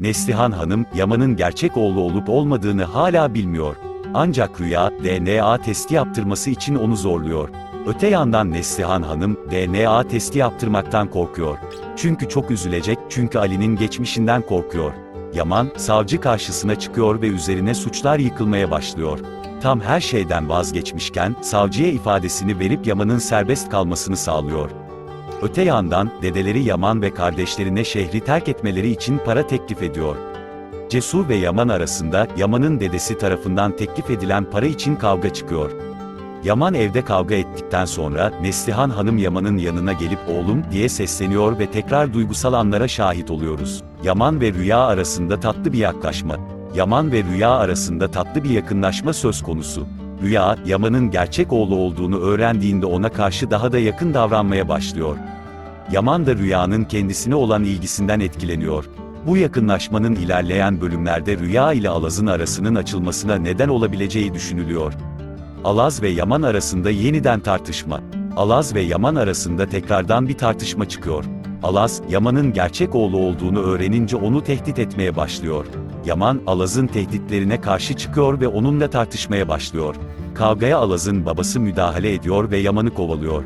Neslihan Hanım, Yaman'ın gerçek oğlu olup olmadığını hala bilmiyor. Ancak Rüya, DNA testi yaptırması için onu zorluyor. Öte yandan Neslihan Hanım, DNA testi yaptırmaktan korkuyor. Çünkü çok üzülecek, çünkü Ali'nin geçmişinden korkuyor. Yaman, savcı karşısına çıkıyor ve üzerine suçlar yıkılmaya başlıyor. Tam her şeyden vazgeçmişken, savcıya ifadesini verip Yaman'ın serbest kalmasını sağlıyor. Öte yandan, dedeleri Yaman ve kardeşlerine şehri terk etmeleri için para teklif ediyor. Cesur ve Yaman arasında, Yaman'ın dedesi tarafından teklif edilen para için kavga çıkıyor. Yaman evde kavga ettikten sonra, Neslihan Hanım Yaman'ın yanına gelip oğlum diye sesleniyor ve tekrar duygusal anlara şahit oluyoruz. Yaman ve Rüya arasında tatlı bir yaklaşma. Yaman ve Rüya arasında tatlı bir yakınlaşma söz konusu. Rüya, Yaman'ın gerçek oğlu olduğunu öğrendiğinde ona karşı daha da yakın davranmaya başlıyor. Yaman da Rüya'nın kendisine olan ilgisinden etkileniyor. Bu yakınlaşmanın ilerleyen bölümlerde Rüya ile Alaz'ın arasının açılmasına neden olabileceği düşünülüyor. Alaz ve Yaman arasında yeniden tartışma. Alaz ve Yaman arasında tekrardan bir tartışma çıkıyor. Alaz, Yaman'ın gerçek oğlu olduğunu öğrenince onu tehdit etmeye başlıyor. Yaman, Alaz'ın tehditlerine karşı çıkıyor ve onunla tartışmaya başlıyor. Kavgaya Alaz'ın babası müdahale ediyor ve Yaman'ı kovalıyor.